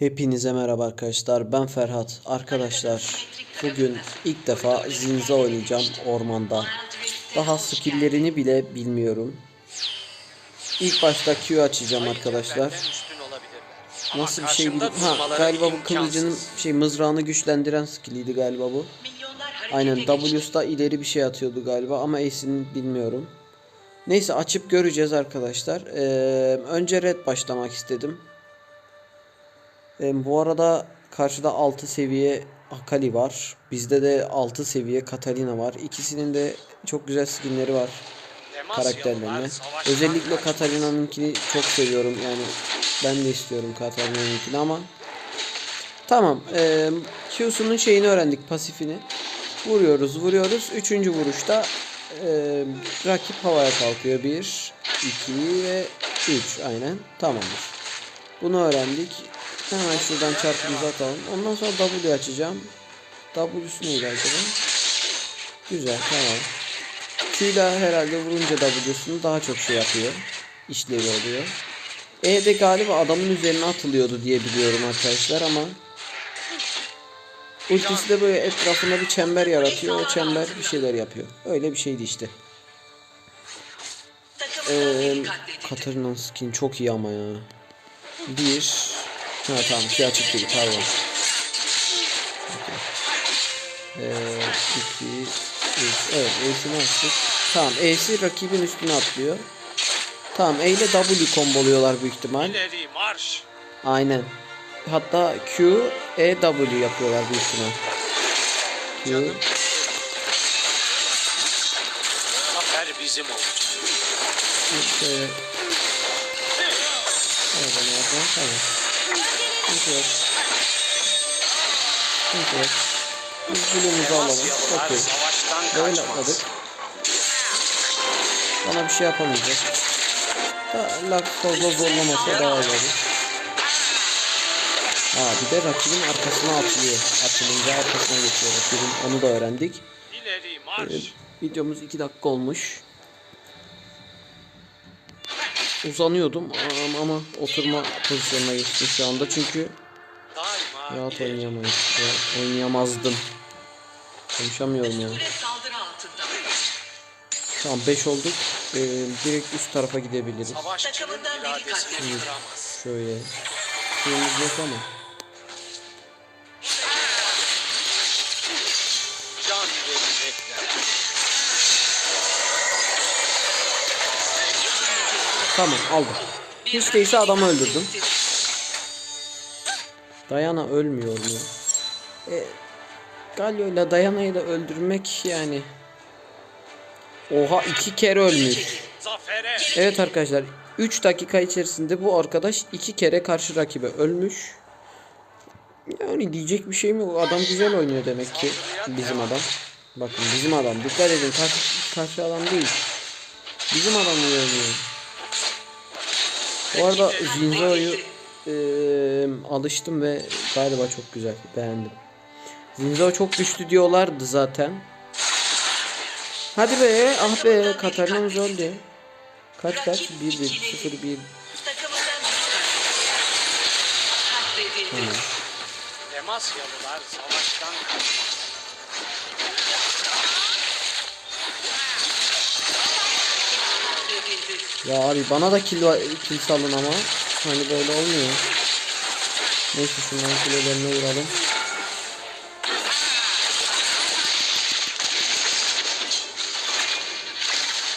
Hepinize merhaba arkadaşlar. Ben Ferhat. Arkadaşlar bugün ilk defa Zinza oynayacağım ormanda. Daha skill'lerini bile bilmiyorum. İlk başta Q açacağım arkadaşlar. Nasıl bir şey. Ha galiba bu kılıcının şey mızrağını güçlendiren skill'iydi galiba bu. Aynen W'sta ileri bir şey atıyordu galiba ama Ace'ini bilmiyorum. Neyse açıp göreceğiz arkadaşlar. Ee, önce red başlamak istedim. E, bu arada karşıda 6 seviye Akali var. Bizde de 6 seviye Katarina var. İkisinin de çok güzel skinleri var karakterlerine. Özellikle Katarina'nınkini çok seviyorum. Yani ben de istiyorum Katarina'nınkini ama Tamam. E, Q'sunun şeyini öğrendik pasifini. Vuruyoruz, vuruyoruz. Üçüncü vuruşta e, rakip havaya kalkıyor. Bir, iki ve üç. Aynen. Tamamdır. Bunu öğrendik. Hemen şuradan çarpımızı atalım. Ondan sonra W açacağım. W'su neydi acaba? Güzel tamam. Q'yla herhalde vurunca W'sunu daha çok şey yapıyor. İşlevi oluyor. E de galiba adamın üzerine atılıyordu diye biliyorum arkadaşlar ama Ultisi de böyle etrafında bir çember yaratıyor. O çember bir şeyler yapıyor. Öyle bir şeydi işte. Ee, Katarina'nın skin çok iyi ama ya. Bir. Ha tamam şey açık değil pardon. Ee, iki, üç. Evet Ace'ini açtık. Tamam Ace'i rakibin üstüne atlıyor. Tamam E ile W komboluyorlar büyük ihtimal. İleri marş. Aynen. Hatta Q, E, W yapıyorlar büyük ihtimal. Q, Zafer bizim olacak. şöyle. Evet onu yapalım. Yok. Biz bloğumuzu alalım. Okey. Böyle atladık. Bana bir şey yapamayacak. Lak fazla zorlamasa daha iyi. Aa bir de rakibin arkasına atlıyor. Atılınca arkasına geçiyor rakibin. Onu da öğrendik. İleri Ee, videomuz 2 dakika olmuş. Uzanıyordum ama, ama oturma pozisyonuna geçtim şu anda çünkü rahat oynayamayız. Ya, oynayamazdım. Konuşamıyorum ya. altında. Tamam 5 olduk. Ee, direkt üst tarafa gidebiliriz. Kıramaz. Şöyle. Şeyimiz yok ama. Tamam aldım. Hiç değilse adamı öldürdüm. Dayana ölmüyor mu? E, Galio ile Dayana'yı da öldürmek yani. Oha iki kere ölmüş. Evet arkadaşlar 3 dakika içerisinde bu arkadaş iki kere karşı rakibe ölmüş. Yani diyecek bir şey mi? Adam güzel oynuyor demek ki bizim adam. Bakın bizim adam. Dikkat edin karşı, karşı adam değil. Bizim adam oynuyor. Bu arada Zinzo'yu eee, alıştım ve galiba çok güzel. Beğendim. Zinzo çok güçlü diyorlardı zaten. Hadi be ah be Katarina'mız öldü. Kaç kaç? 1 1 0 1 Takımından biri katledildi. Katledildi. Demasyalılar savaştan kaçmaz. Ya abi bana da kill, kill salın ama. Hani böyle olmuyor. Neyse şunların kulelerine vuralım.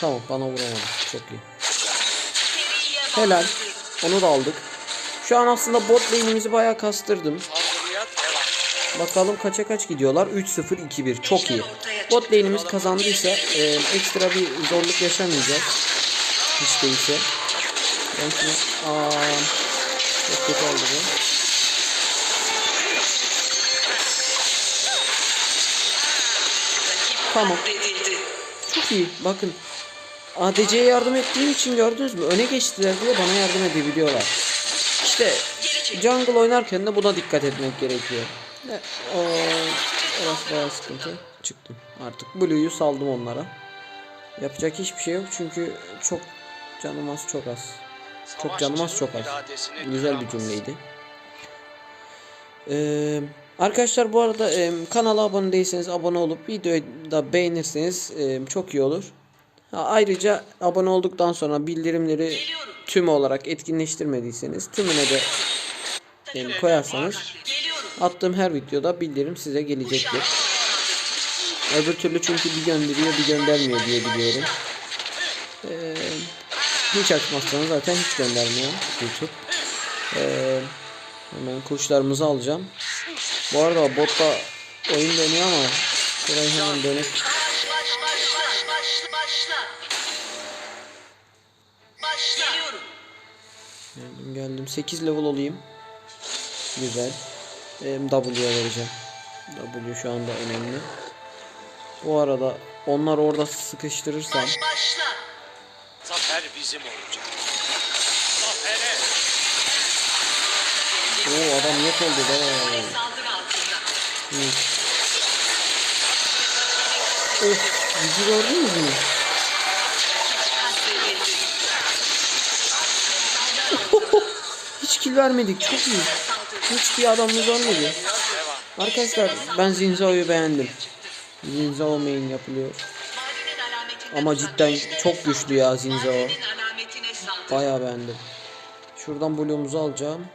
Tamam bana vuramadı. Çok iyi. Helal. Onu da aldık. Şu an aslında bot lane'imizi bayağı kastırdım. Bakalım kaça kaç gidiyorlar. 3-0 2-1. Çok iyi. Bot lane'imiz kazandıysa e, ekstra bir zorluk yaşamayacağız. Hiç değilse. Ben şunu... Aa, çok kötü oldu bu. Tamam. Çok iyi. Bakın. ADC'ye yardım ettiğim için gördünüz mü? Öne geçtiler diye bana yardım edebiliyorlar. İşte jungle oynarken de buna dikkat etmek gerekiyor. Ne? O, orası bayağı sıkıntı. Çıktım. Artık Blue'yu saldım onlara. Yapacak hiçbir şey yok çünkü çok canım az çok az. Çok canım az çok az. Güzel bir cümleydi. Ee, arkadaşlar bu arada e, kanala abone değilseniz abone olup videoyu da beğenirseniz e, çok iyi olur. Ha, ayrıca abone olduktan sonra bildirimleri tüm olarak etkinleştirmediyseniz tümüne de e, koyarsanız attığım her videoda bildirim size gelecektir. Öbür türlü çünkü bir gönderiyor bir göndermiyor diye biliyorum. Ee, hiç açmazsanız zaten hiç göndermiyor YouTube. Ee, hemen kuşlarımızı alacağım. Bu arada botta oyun dönüyor ama şurayı hemen dönüp geldim geldim 8 level olayım. Güzel. W'ye vereceğim. W şu anda önemli. Bu arada onlar orada sıkıştırırsam bizim olacak. Oo adam yok oldu saldırı altında. Of gücü gördünüz mü? Hiç kill vermedik çok iyi. Hiç kill adamımız olmadı. Arkadaşlar ben Zinzao'yu beğendim. Zinzao main yapılıyor. Ama cidden çok güçlü ya alametine saldır. Bayağı beğendim. Şuradan bloğumuzu alacağım.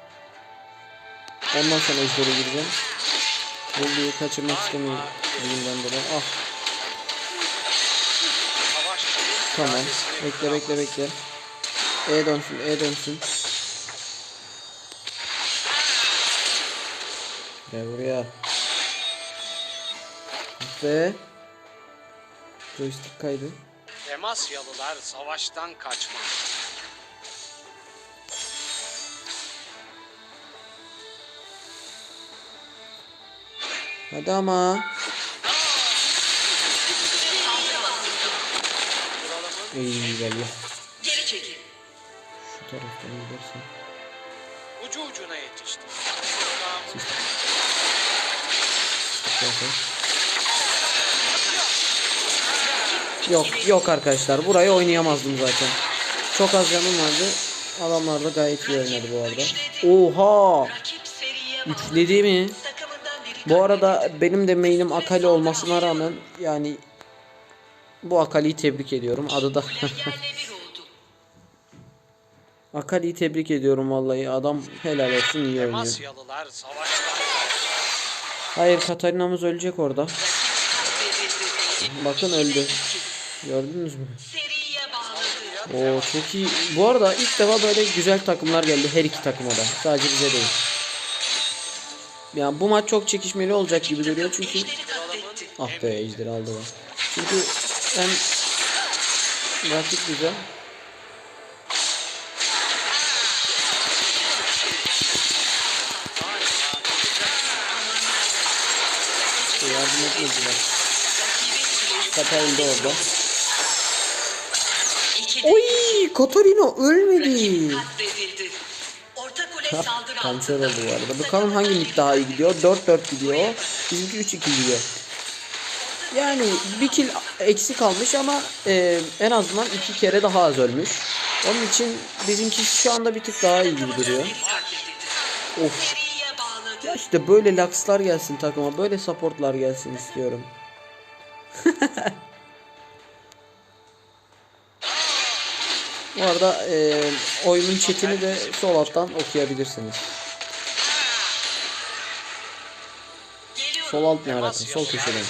Ondan sonra ejdere gireceğim. Blue'yu kaçırmak istemiyorum. Dolayı. Ah tamam. Bekle bekle bekle. E dönsün E dönsün. Gel buraya. Ve joystick kaydı. Demasyalılar savaştan kaçmaz. Hadi ama. İyi geliyor. Geri çekil. Şu taraftan gidersen. ucu ucuna yetişti. Yok yok arkadaşlar burayı oynayamazdım zaten. Çok az canım vardı. Adamlar da gayet iyi oynadı bu arada. Oha! Üçledi mi? Bu arada benim de main'im Akali olmasına rağmen yani bu Akali'yi tebrik ediyorum. Adı da. Akali'yi tebrik ediyorum vallahi. Adam helal olsun iyi oynuyor. Hayır Katarina'mız ölecek orada. Bakın öldü. Gördünüz mü? Oo çok iyi. Bu arada ilk defa böyle güzel takımlar geldi her iki takıma da. Sadece bize değil. Yani bu maç çok çekişmeli olacak gibi duruyor çünkü ah be ejderi aldılar. Çünkü hem rakip güzel. Yardım etmediler. Da orada. Oy Katarina ölmedi. Kanser oldu bu arada. Bakalım hangi lig daha iyi gidiyor. 4-4 gidiyor. Bizimki 3-2 gidiyor. Yani bir kill eksik kalmış ama e, en azından iki kere daha az ölmüş. Onun için bizimki şu anda bir tık daha iyi gibi duruyor. Of. Ya işte böyle lakslar gelsin takıma. Böyle supportlar gelsin istiyorum. Bu arada e, oyunun chatini de sol alttan okuyabilirsiniz. Sol alt ne alaka? Sol köşeden.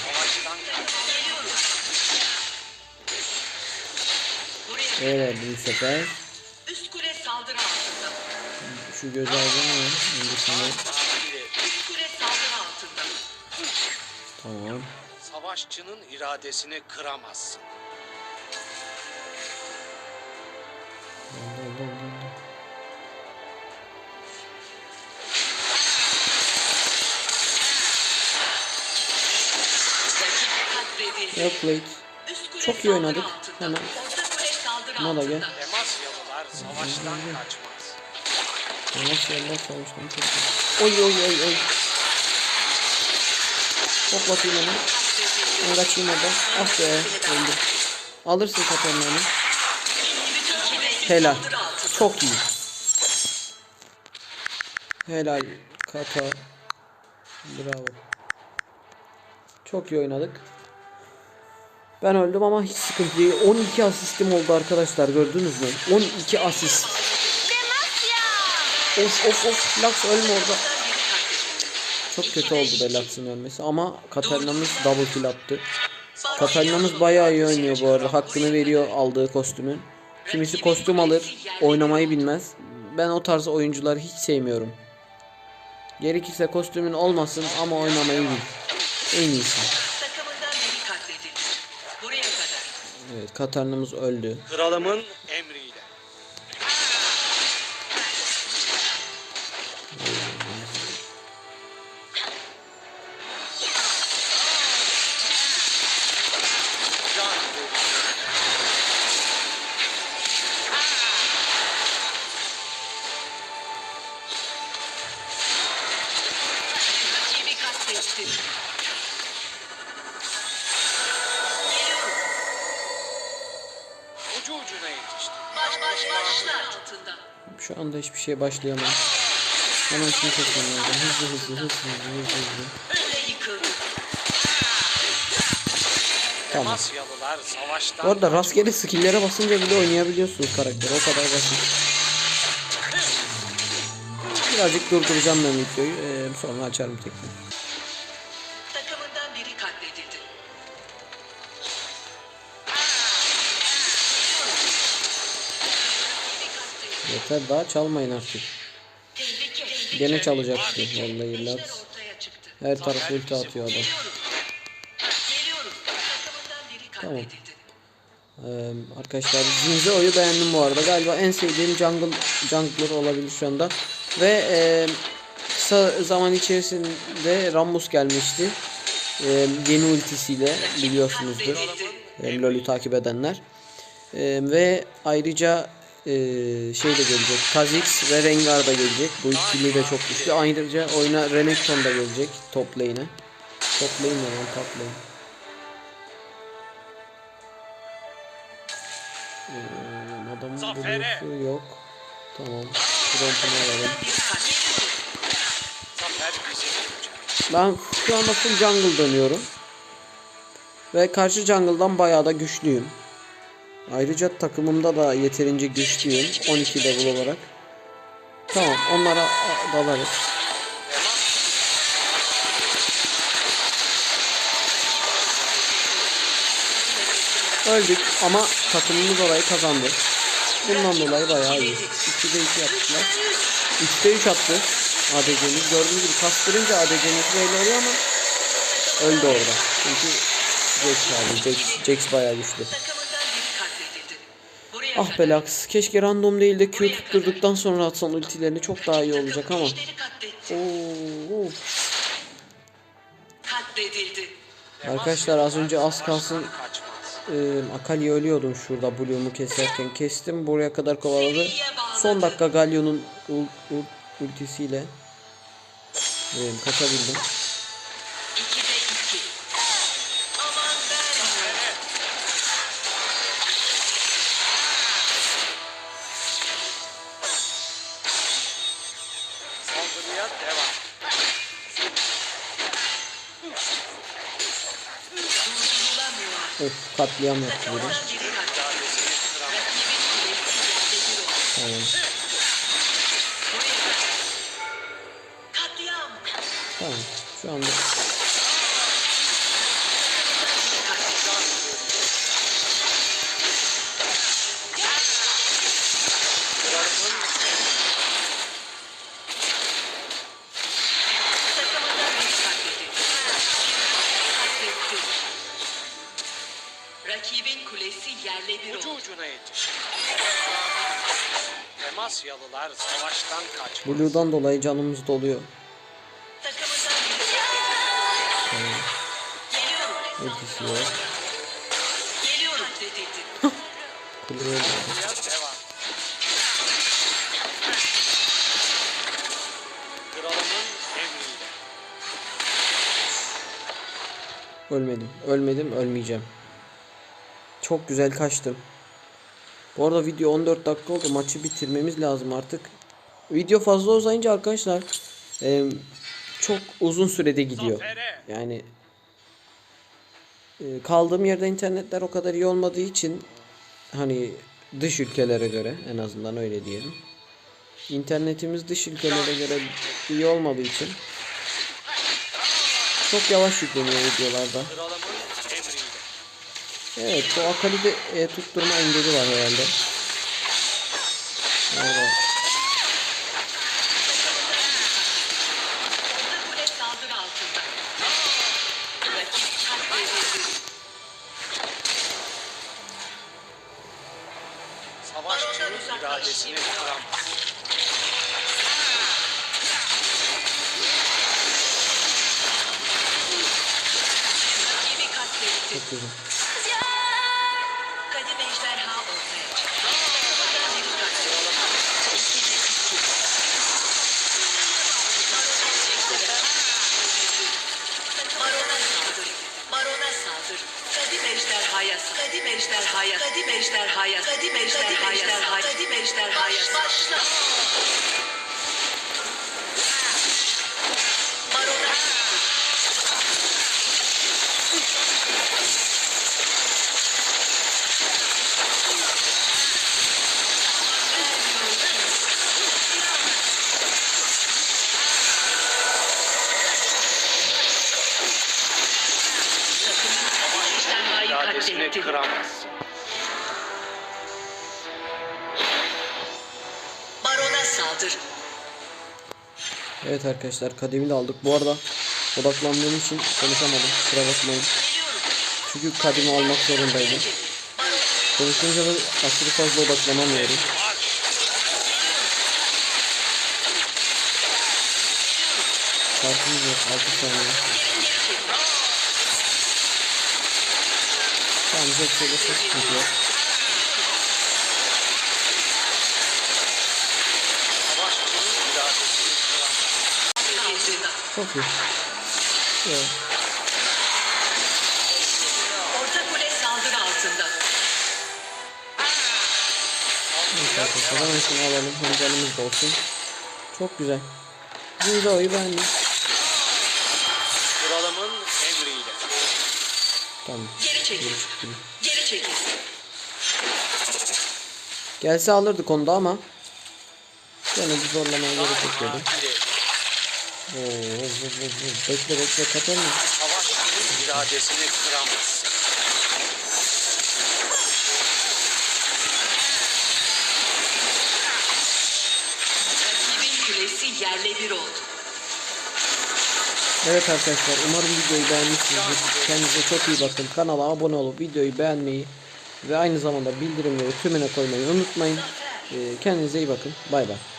Evet bu sefer üst kule saldırı altında. şu göz aldım mı? Öncesinde. Üst kule saldırı altında. Tamam. Savaşçının iradesini kıramazsın. Katledildi. Yok plate. Üst kule Çok iyi oynadık. Hemen. Buna da gel. Savaştan kaçmaz. Yerler savaştan çok iyi. Oy oy oy oy. Hoplatayım onu. Ben kaçayım oradan. Ah be öldüm. Alırsın kulesi Helal. Çok iyi. Helal Kata. Bravo. Çok iyi oynadık. Ben öldüm ama hiç sıkıntı değil. 12 asistim oldu arkadaşlar gördünüz mü? 12 asist. Of of of Lux ölme orada. Çok kötü oldu be Lux'ın ölmesi ama Katarina'mız double kill attı. Katarina'mız bayağı iyi oynuyor bu arada. Hakkını veriyor aldığı kostümün. Kimisi kostüm alır, oynamayı bilmez. Ben o tarz oyuncuları hiç sevmiyorum. Gerekirse kostümün olmasın ama oynamayı bil. En iyisi. Takımından biri katledildi. Buraya kadar. Evet, öldü. Kralımın emriyle. Şu anda hiçbir şey başlayamam. Hemen şunu kesmem lazım. Hızlı hızlı hızlı hızlı hızlı hızlı. Tamam. Bu arada rastgele skill'lere basınca bile oynayabiliyorsunuz karakteri. O kadar basit. Birazcık durduracağım ben videoyu. Ee, sonra açarım tekrar. Yeter daha çalmayın artık. Gene çalacaktı. Vallahi çıktı. Her tarafı ulti atıyor adam. Tamam. Ee, arkadaşlar Zinzeo'yu beğendim bu arada. Galiba en sevdiğim jungle jungler olabilir şu anda. Ve e, kısa zaman içerisinde Rammus gelmişti. E, yeni ultisiyle biliyorsunuzdur. E, LoL'ü takip edenler. E, ve ayrıca e, şey de gelecek. Kha'Zix ve Rengar da gelecek. Bu ikili de çok güçlü. Ayrıca oyuna Renekton da gelecek top lane'e. Top lane ne lan top lane. Ee, adamın blue'su yok. Tamam. Trompunu alalım. Ben şu anda full jungle dönüyorum. Ve karşı jungle'dan bayağı da güçlüyüm. Ayrıca takımımda da yeterince güçlüyüm. 12 level olarak. Tamam onlara dalarız. Öldük ama takımımız orayı kazandı. Bundan dolayı bayağı iyi. 2'de 2 yaptılar. 3'te 3 attı ADC'miz. Gördüğünüz gibi kastırınca ADC'miz böyle oluyor ama öldü orada. Çünkü Jax abi. Jax, Jax bayağı güçlü. Ah be. Keşke random değil de Q tutturduktan sonra atsan ultilerini çok daha iyi olacak ama. Oo. Arkadaşlar az önce az kalsın e, Akali ölüyordum şurada Blue'umu keserken kestim buraya kadar kovaladı. Son dakika Galio'nun ul- ul- ultisiyle e, kaçabildim. Yerle bir oldu. Tamam. Katliam. Tamam. Şu anda yerle bir ucu oldu. ucuna yetişti. Demasyalılar savaştan kaçmaz. Blue'dan dolayı canımız doluyor. Takımından. Geliyorum. Ultisi yok. Geliyorum. Kuleye devam. Kralımın emriyle. Ölmedim. Ölmedim. Ölmeyeceğim. Çok güzel kaçtım. Bu arada video 14 dakika oldu. Maçı bitirmemiz lazım artık. Video fazla uzayınca arkadaşlar e, çok uzun sürede gidiyor. Yani e, kaldığım yerde internetler o kadar iyi olmadığı için hani dış ülkelere göre en azından öyle diyelim. İnternetimiz dış ülkelere göre iyi olmadığı için çok yavaş yükleniyor videolarda. Evet bu Akali'de e, tutturma engeli var herhalde. Orada. Kadim ejderhaya. Kadim ejderhaya. Kadim ejderhaya. Kadim ejderhaya. Başla. Ejderhayı İradesini katletti. kıramaz. Barona saldır. Evet arkadaşlar kademi de aldık. Bu arada odaklandığım için konuşamadım. Kusura bakmayın. Çünkü kademi almak zorundaydım. Konuşunca da aşırı fazla odaklanamıyorum. Marş. Şartımız yok 6 saniye. İradesini kıramaz. Altında. Çok iyi. Evet. Orta kule saldırı altında. Evet arkadaşlar hemen şunu alalım. Hem canımız da olsun. Çok güzel. Zinzo'yu beğendim. Kralımın emriyle. Tamam. Çekil. Geri çekil. Gelse alırdık onu da ama Gene bir zorlamaya gerek yok dedim. Oo, oo, oo, oo. Bekle bekle kaçar mı? Savaşçının iradesini kıramazsın. Rakibin kulesi yerle bir oldu. Evet arkadaşlar umarım videoyu beğenmişsinizdir. Kendinize çok iyi bakın. Kanala abone olup videoyu beğenmeyi ve aynı zamanda bildirimleri tümüne koymayı unutmayın. Ee, Kendinize iyi bakın. Bay bay.